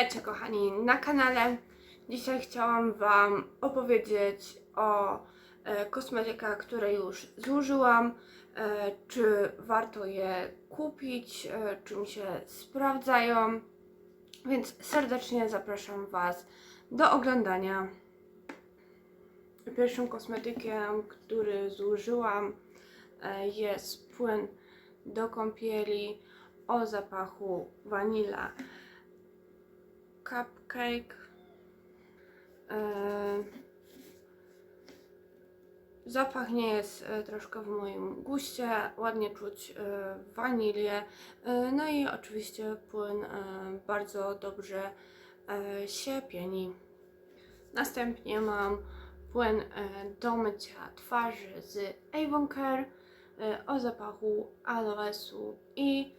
Witajcie kochani na kanale. Dzisiaj chciałam Wam opowiedzieć o e, kosmetykach, które już zużyłam, e, czy warto je kupić, e, czy mi się sprawdzają. Więc serdecznie zapraszam Was do oglądania. Pierwszym kosmetykiem, który zużyłam e, jest płyn do kąpieli o zapachu vanilla cupcake. E, Zapach nie jest e, troszkę w moim guście, ładnie czuć e, wanilię, no i oczywiście płyn bardzo dobrze się pieni. Następnie mam płyn do mycia twarzy z Avon Care o zapachu aloesu i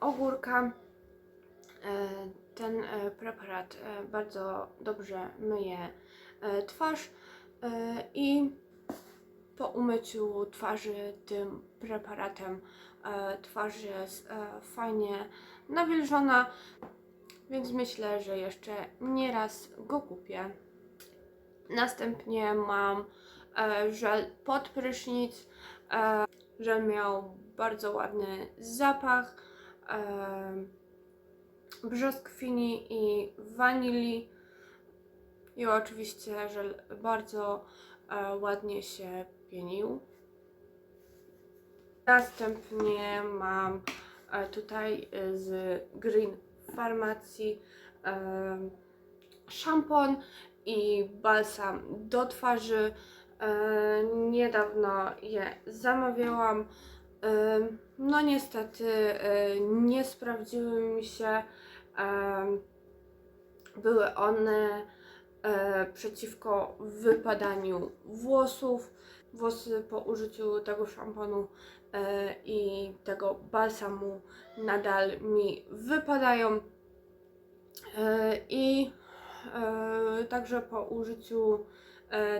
ogórka. E, Ten e, preparat e, bardzo dobrze myje twarz i po umyciu twarzy tym preparatem twarz jest fajnie nawilżona, więc myślę, że jeszcze nie raz go kupię. Następnie mam żel pod prysznic. Żel miał bardzo ładny zapach brzoskwini i wanilii. I oczywiście żel bardzo e, ładnie się pienił. Następnie mam e, tutaj e, z Green Farmacji e, szampon i balsam do twarzy. E, niedawno je zamawiałam. No niestety e, nie sprawdziły mi się. Były one e, przeciwko wypadaniu włosów. Włosy po użyciu tego szamponu e, i tego balsamu nadal mi wypadają. I także po użyciu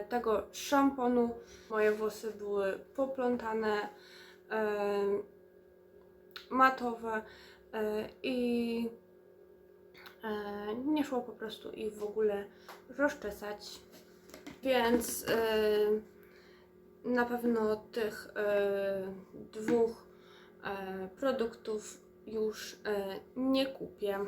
tego szamponu moje włosy były poplątane, matowe e, i e, nie szło po prostu ich w ogóle rozczesać. Więc e, na pewno tych e, dwóch e, produktów już e, nie kupię.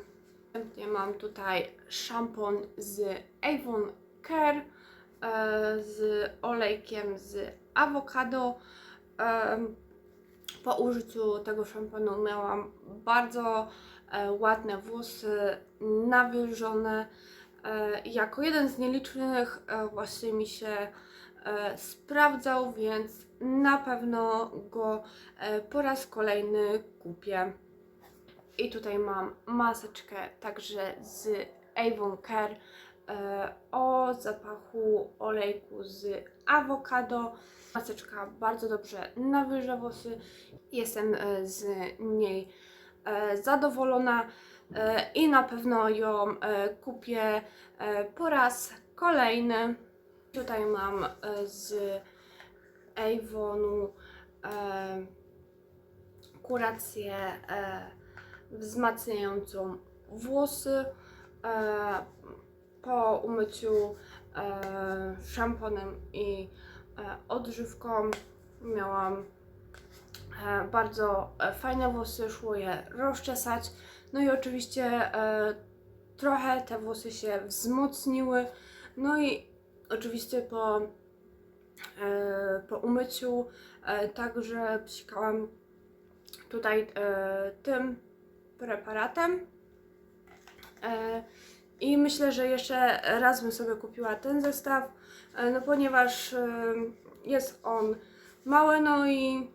Następnie mam tutaj szampon z Avon Care e, z olejkiem z awokado. Po użyciu tego szamponu miałam bardzo e, ładne włosy, nawilżone. E, jako jeden z nielicznych e, właśnie mi się sprawdzał, więc na pewno go po raz kolejny kupię. I tutaj mam maseczkę także z Avon Care o zapachu olejku z awokado. Maseczka bardzo dobrze nawilża włosy. Jestem e, z niej e, zadowolona e, i na pewno ją e, kupię e, po raz kolejny. Tutaj mam e, z Avonu e, kurację e, wzmacniającą włosy. Po umyciu e, szamponem i e, odżywką miałam e, bardzo e, fajne włosy, szło je rozczesać. No i oczywiście e, trochę te włosy się wzmocniły. No i oczywiście po, e, po umyciu e, także psikałam tutaj e, tym preparatem. E, I myślę, że jeszcze raz bym sobie kupiła ten zestaw, e, no ponieważ jest on mały, no i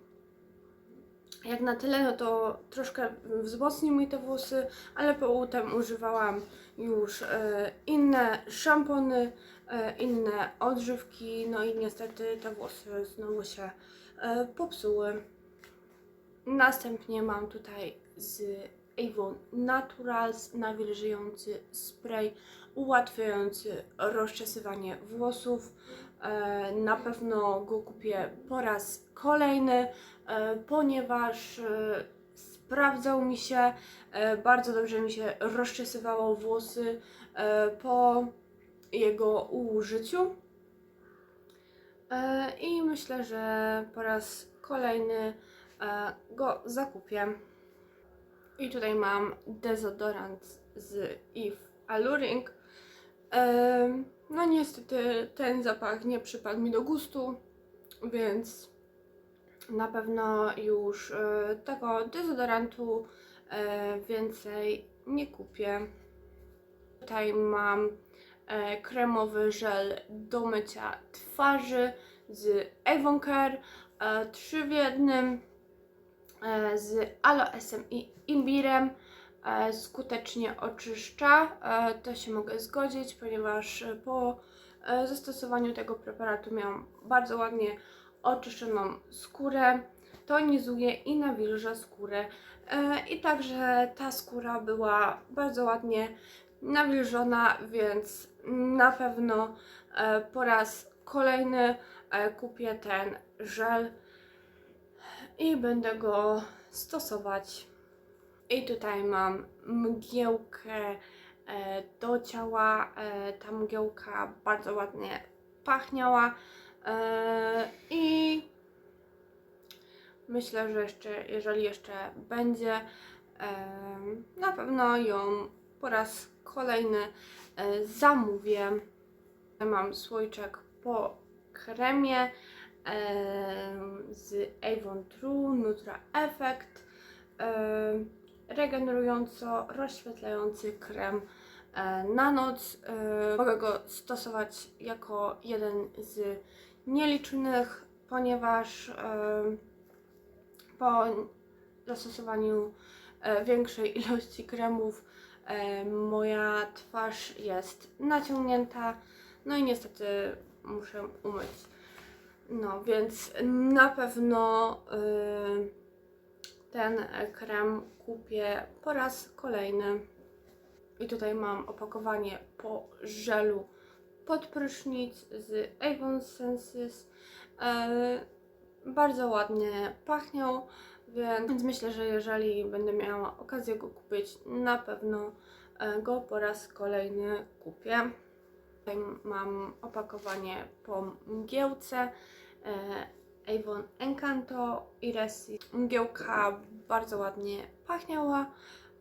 jak na tyle, no to troszkę wzmocnił mi te włosy, ale potem używałam już e, inne szampony, e, inne odżywki, no i niestety te włosy znowu się popsuły. Następnie mam tutaj z Avon Naturals nawilżający spray ułatwiający rozczesywanie włosów. E, Na pewno go kupię po raz kolejny, e, ponieważ e, sprawdzał mi się, bardzo dobrze mi się rozczesywało włosy po jego użyciu. I myślę, że po raz kolejny go zakupię. I tutaj mam dezodorant z Eve Alluring. No niestety ten zapach nie przypadł mi do gustu, więc na pewno już e, tego dezodorantu e, więcej nie kupię. Tutaj mam e, kremowy żel do mycia twarzy z Avoncare, e, 3 w jednym z aloesem i imbirem. E, skutecznie oczyszcza. E, to się mogę zgodzić, ponieważ e, po e, zastosowaniu tego preparatu miałam bardzo ładnie oczyszczoną skórę. Tonizuje i nawilża skórę. E, I także ta skóra była bardzo ładnie nawilżona, więc na pewno e, po raz kolejny e, kupię ten żel i będę go stosować. I tutaj mam mgiełkę e, do ciała. E, ta mgiełka bardzo ładnie pachniała. E, I myślę, że jeszcze, jeżeli jeszcze będzie, na pewno ją po raz kolejny zamówię. Mam słoiczek po kremie z Avon True Nutra Effect. Regenerująco rozświetlający krem na noc. Mogę go stosować jako jeden z nielicznych, ponieważ po zastosowaniu większej ilości kremów moja twarz jest naciągnięta, no i niestety muszę umyć. No więc na pewno y, ten krem kupię po raz kolejny. I tutaj mam opakowanie po żelu pod prysznic z Avon Senses. E, bardzo ładnie pachniał, więc myślę, że jeżeli będę miała okazję go kupić, na pewno e, go po raz kolejny kupię. Tutaj mam opakowanie po mgiełce. E, Avon Encanto i. Mgiełka bardzo ładnie pachniała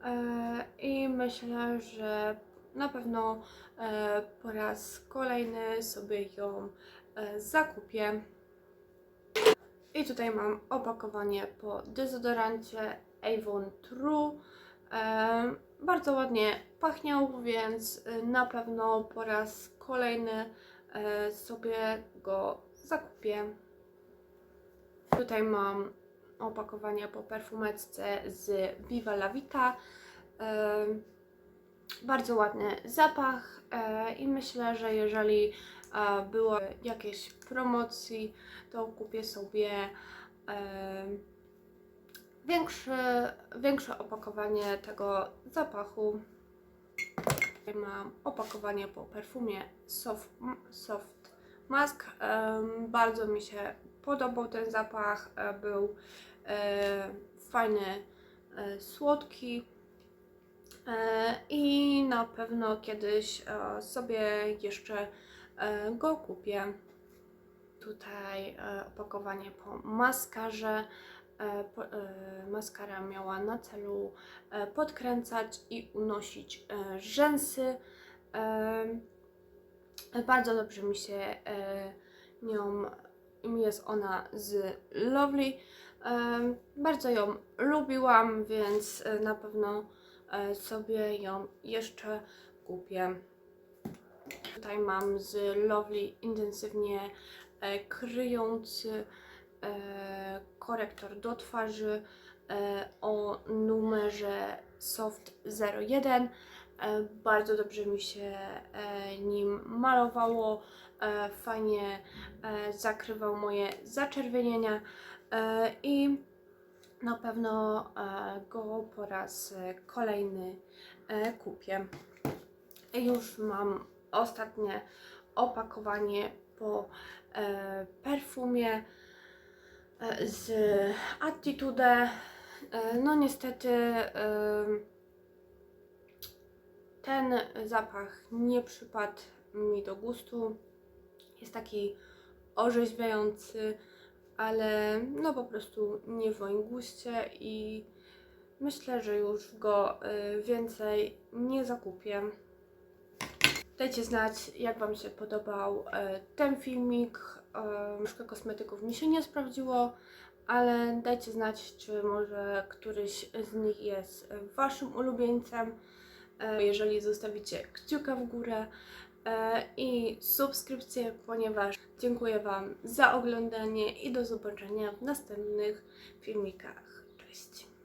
e, i myślę, że na pewno e, po raz kolejny sobie ją zakupię. I tutaj mam opakowanie po dezodorancie Avon True. Bardzo ładnie pachniał, więc e, na pewno po raz kolejny e, sobie go zakupię. Tutaj mam opakowanie po perfumeczce z Viva La Vita. E, bardzo ładny zapach i myślę, że jeżeli było jakieś promocji, to kupię sobie e, większe, opakowanie tego zapachu. Tutaj mam opakowanie po perfumie Soft, soft Mask. Bardzo mi się podobał ten zapach. e, Był e, fajny, e, słodki. I na pewno kiedyś sobie jeszcze go kupię. Tutaj opakowanie po maskarze. E, e, maskara miała na celu e, podkręcać i unosić rzęsy. Bardzo dobrze mi się nią jest ona z Lovely. Bardzo ją lubiłam, więc na pewno sobie ją jeszcze kupię. Tutaj mam z Lovely intensywnie kryjący korektor do twarzy e, o numerze Soft 01. E, bardzo dobrze mi się e, nim malowało, e, fajnie e, zakrywał moje zaczerwienienia e, i na pewno e, go po raz e, kolejny e, kupię. Już mam ostatnie opakowanie po e, perfumie e, z Attitude E, No niestety ten zapach nie przypadł mi do gustu. Jest taki orzeźwiający, ale no po prostu nie w moim guście i myślę, że już go y, więcej nie zakupię. Dajcie znać, jak Wam się podobał e, ten filmik. E, Troszkę kosmetyków mi się nie sprawdziło, ale dajcie znać, czy może któryś z nich jest Waszym ulubieńcem. E, Jeżeli zostawicie kciuka w górę i subskrypcję, ponieważ dziękuję Wam za oglądanie i do zobaczenia w następnych filmikach. Cześć!